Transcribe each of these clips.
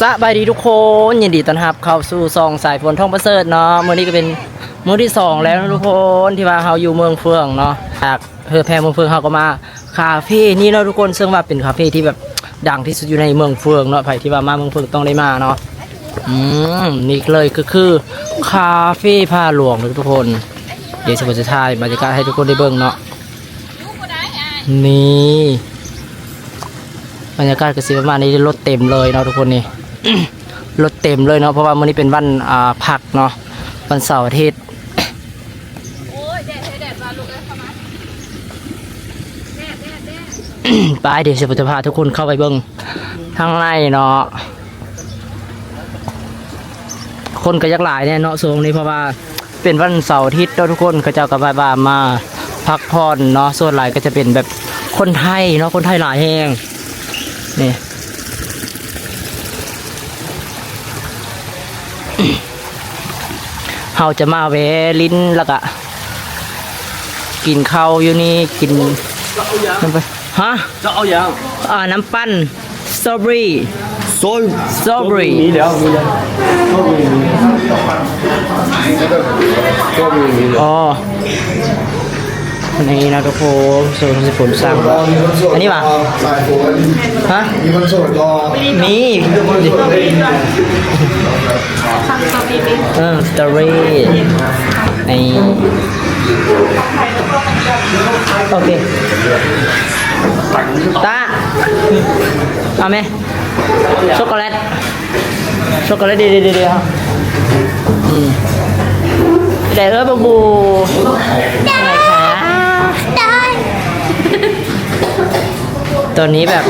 สบายดีทุกคนยินดีต้อนรับเข้าสู่ซองสายฝนท่องประเสริฐเนาะมื้อนี้ก็เป็นมื้อที่สองแล้วนะทุกคนที่ว่าเฮาอยู่เมืองเฟืองเนาะจากเฮอแพรเมืองเฟืองเฮาก็มาคาเฟ่นี่เนาะทุกคนซึ่งว่าเป็นคาเฟ่ที่แบบดังที่สุดอยู่ในเมืองเฟืองเนาะใครที่ว่ามาเมืองเฟืองต้องได้มาเนาะอืมนี่เลยก็คือคาเฟ่ผ้าหลวงนะทุกคน เดี๋ยวจะจะถ่ายบรรยากาศให้ทุกคนได้เบิ่งเนาะนี่บรรยากาศก็สิประมาณนี้รถเต็มเลยเนาะทุกคนนี่ รถเต็มเลยเนาะเพราะว่ามื้อนี้เป็นวันอ่าพักเนาะวันเสาร์อาทิตย์ไปเดี๋ยวจะพาทุกคนเข้าไปเบิ้งข้างในเนาะคนก็ยักหลายเนี่ยเนาะส่วนนี้เพราะว่าเป็นวันเสาร์อาทิตย์เนาะทุกคนเขาเจ้าก็บายบามาพักผ่อนเนาะส่วนหลายก็จะเป็นแบบคนไทยเนาะคนไทยหลายแห่งนี่ เฮาจะมาแวะลิ้นแล้วก็กินข้าวอยู่นี่กินน้ำไปฮะจะเอาอย่างอ่าน้ำปั้นสตรอเบอรี่โซ่สตรอเบอรี่มีแล้วมีแล้วก็มีมีแล้วอ๋ออันนี้นะทุกคนส่วนที่ผมสั่งอันนี้ป่ะสายฝนฮะมีคนโสดรอมี เออสตรอเบอรี่นี่โอเคตาเอาไหมช็อกโกแลตช็อกโกแลตดีดีดีดีครับอืมเดี๋ยวเออบูบูยังไงคะตัวนี้แบบ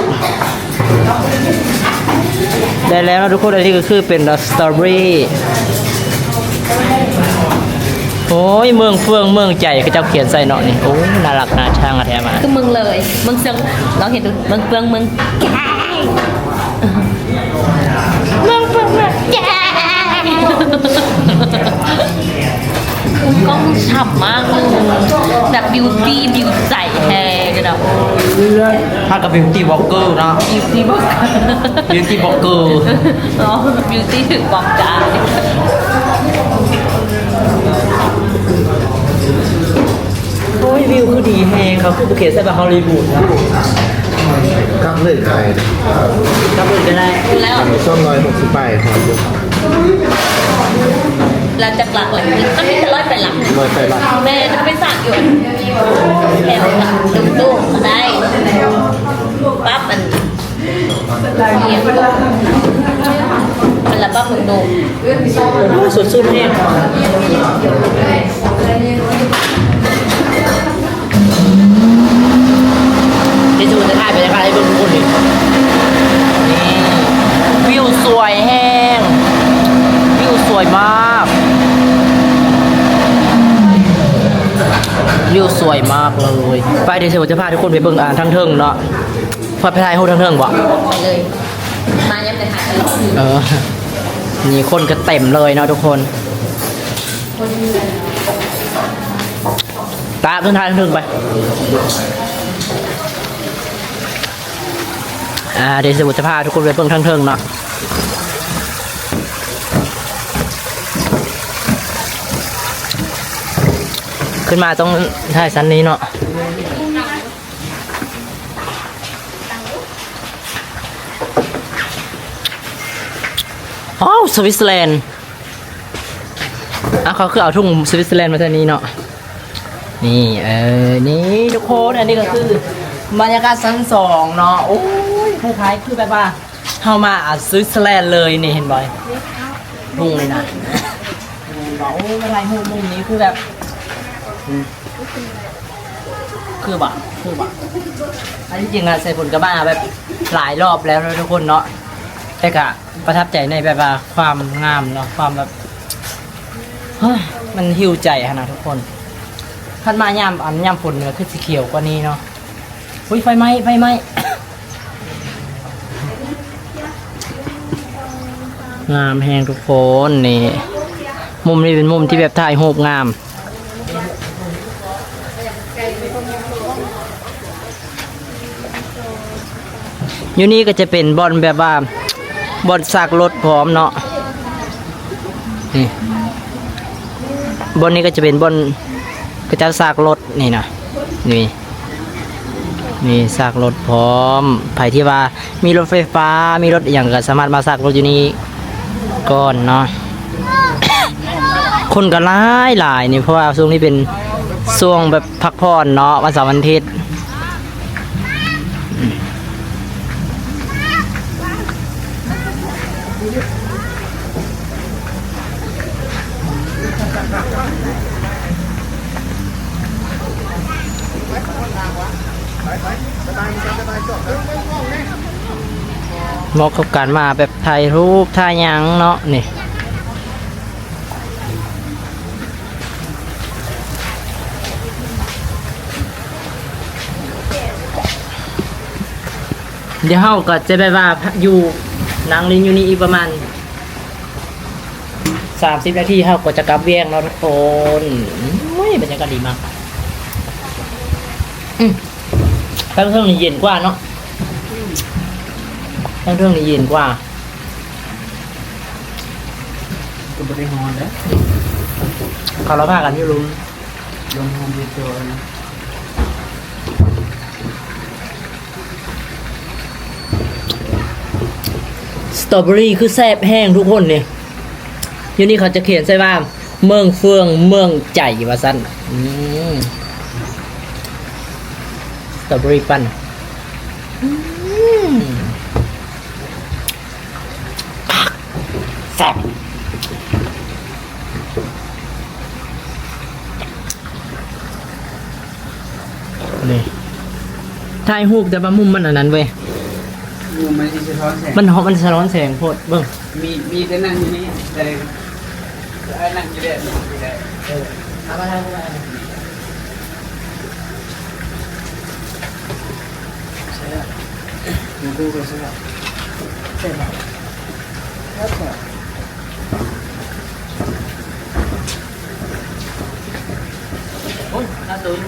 ได้แล้วนะทุกคนอันนี้ก็คือเป็นสตรอเบอรี่โอ้ยเมืองเฟืองเมืองใจก็เจ้าเขียนใส่เนาะนี่โอ้ยน่ารักน่าช่างอะแท้มาคือเมืองเลยเมืองเสืองเราเห็นดูมึงเฟืองเมืองใจเมืองเฟืองมึงใจ กล้องฉ่ำมากมึงแบบบิวตี้บิวใสแฮกันอะถ้ากับบิวตี้วอล์กเกอร์เนาะบิวตี้บอกบิวตี้วอล์กเกอร์อ๋อบิวตี้ถึงบอกจ้าโอ้ยวิวคือดีแฮงเขาคือบุเขียนใส่แบบฮอลลีวูดนะกับเลยไข่ก็เป็นก็ได้แล้วช่องร้อยหกสิบแปดครับ เราจะกลับเลยก็ไม่จะร้อยไปหลังร้อยแปดบาทแม่จะไปสั่งอยู่แอบหลังตุ้มตุ้มก็ได้ปั๊บมันเนี่ยมันละปั๊บตุ้มตุ้มโอ้ยสดชื่นแฮงที่จูจะถ่ายบรรยากาศให้เบิ่งทุกคนดินี่วิวสวยแห้ง วิวสวยมาก วิวสวยมากเลยไปเดี๋ยวเชจะพาทุกคนไปเบิ่งอ่านทั้งเทิงเนาะพอไปถ่ายรูปทั้งเทิงบ่ไปเลย มายังไปหาตลอดเออนี่คนก็เต็มเลยเนาะทุกคนตาขึ้นทางถึงไปอ่าเดี๋ยวจะพาทุกคนไปเบิ่งทางเทิงเนาะ ขึ้นมาต้องถ่ายสันนี้เนาะอ้าวสวิตเซอร์แลนด์อะเขาคือเอาทุ่งสวิตเซอร์แลนด์มาทางนี้เนาะนี่เออนี่ทุกคนอันนี้ก็คือบรรยากาศชั้นสองเนาะโอ้ยคล้ายๆคือแบบว่าเฮามาอะสวิตเซอร์แลนด์เลยนี่เห็นบ่อยทุ่งเลยนะโอ้ยอะไรมุมมุมนี้คือแบบ คือบะคือบะอันที่จริงอะใส่ผลกระบ้าแบบหลายรอบแล้วนะทุกคนเนาะแต่ก็ประทับใจในแบบว่าความงามเนาะความแบบเฮ้ยมันหิวใจอะนะทุกคนขันมายามอันยามฝนเนี่ยคือสีเขียวกว่านี้เนาะอุ้ยไฟไหม้ไฟไหม้งามแหงทุกคนนี่ มุมนี้เป็นมุมที่แบบถ่ายรูปงาม อยู่นี่ก็จะเป็นบอลแบบว่าบอนซากรถพร้อมเนาะนี่บอนนี้ก็จะเป็นบอนกระจัดซากรถนี่นะนี่นี่ซากรถพร้อมไผที่ว่ามีรถไฟฟ้ามีรถอย่างก็สามารถมาซากรถอยู่นี่ก่อนเนาะคนก็หลายหลายนี่เพราะว่าช่วงนี้เป็นช่วงแบบพักผ่อนเนาะวันเสาร์วันอาทิตย์ เหมาะกับการมาแบบถ่ายรูปถ่ายยังเนาะนี่เดี๋ยวเฮาก็จะไปว่าอยู่ นางลินอยู่นี่อีกประมาณสามสิบนาทีเฮาก็จะกลับเวียงแล้วทุกคนโอ้ยบรรยากาศดีมากอืมแป๊บเท่านี้เย็นกว่าเนาะทั้งเรื่องนี้เย็นกว่าก็บริหารแล้วเขาเราพากันอยู่รุมลงทำดีตัวส ตรอเบอรี่คือแซ่บแห้งทุกคนเนี่ยอยู่นี่เขาจะเขียนใช่ว่า เมืองเฟืองเมืองใจว่าสั้นอืมสตรอเบอรี่ปั้นอืมแซ่บนี่ถ่ายรูปแต่ว่ามุมมันอันนั้นเว้ย มูมันที่สะท้อนแสงมันหอมมันสะร้อนแสงโพดเบิ่งมีมีแต่นั่งอยู่นี่แต่ไอ้นั่งอยู่ได้นั่งอยู่ได้เอามาทางมาดูดูก็ใช่ไหมเสร็จแล้วครับผมโอ้ยน่าตื่น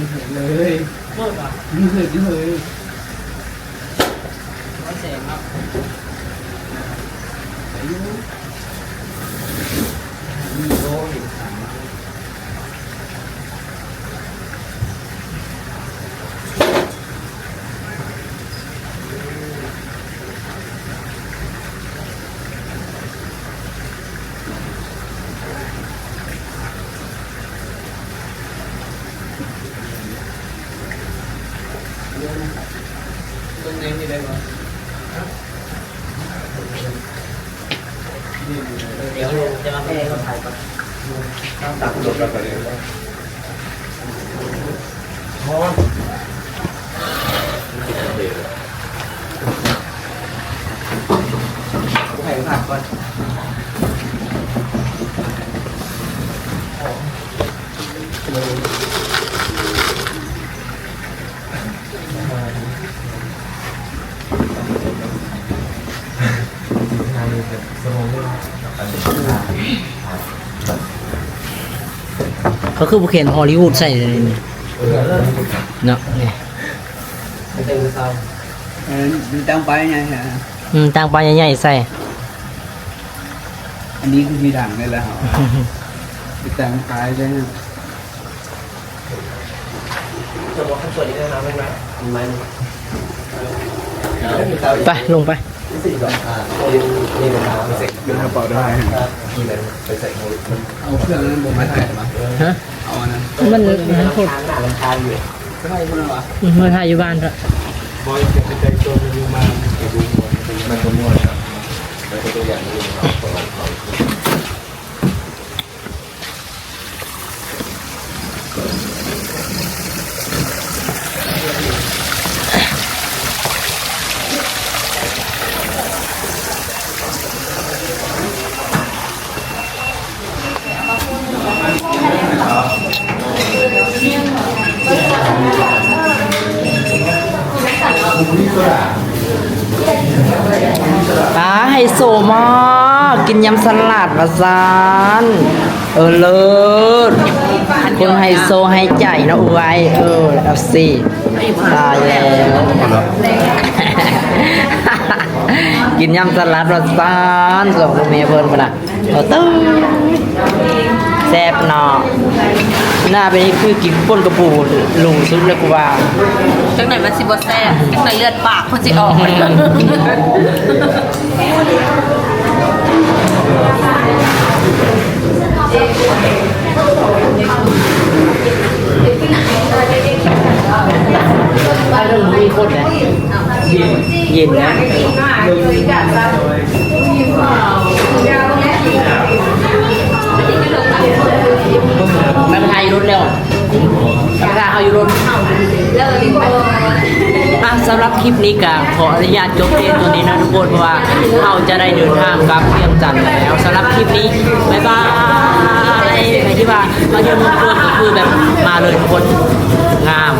ไม่เห็นเลยโคตรว่ะไม่เห็นเลยร้อนแสงครับมีโอ้ยตรงนี้มี ได้ไหมเดี๋ยวจะมาแพ้เขาถ่ายก่อนตักรถแล้วไปเลยแข่ผักก่อน เขาคือผู้เขียนฮอลลีวูดใส่เลยนี่เนาะนี่เออดูตั้งไปไงฮะอืมต่างปลาใหญ่ๆใส่ อันนี้คือมีดังเลยแหละครับไปแต่งขายใช่ไหมไปลงไป เป็นกระเป๋าได้เอาเครื่องนั้นผมมาถ่ายมาฮะเอาอันนั้นมันมันโคตรก็ได้คุณวะเมื่อถ่ายอยู่บ้านเถอะมันก็มั่วครับมันก็ตัวอย่างนี้ครับ ตาไฮโซมากกินยำสลัดมาซานเออเลิศคนไฮโซให้ใจนะอว้เออเอาสิตายแล้วกินยำสลัดรสซานส่งลูกเมียเพิ่นมาละเอาตึ้ง แซ่บเนาะหน้าไปนี่คือกินป่นกระปูหลุงสุดเลยกูว่าจังไหนมันสิบ่แซ่บจังไหนเลือดปากมันสิออกมันถ้าเรื่องมีคนนะเย็นเย็นนะ เวลเขาอยู่รถอะสำหรับคลิปนี้ก็ขออนุญาตจบเพีงตัวนี้นะทุกคนเพราะว่าเราจะได้เดินทางกลับเพียงจันทแล้วสำหรับคลิปนี้บ๊ายบายใครที่ว่ามาเยี่ยมืองคนก็คือแบบมาเลยทุกคนงาม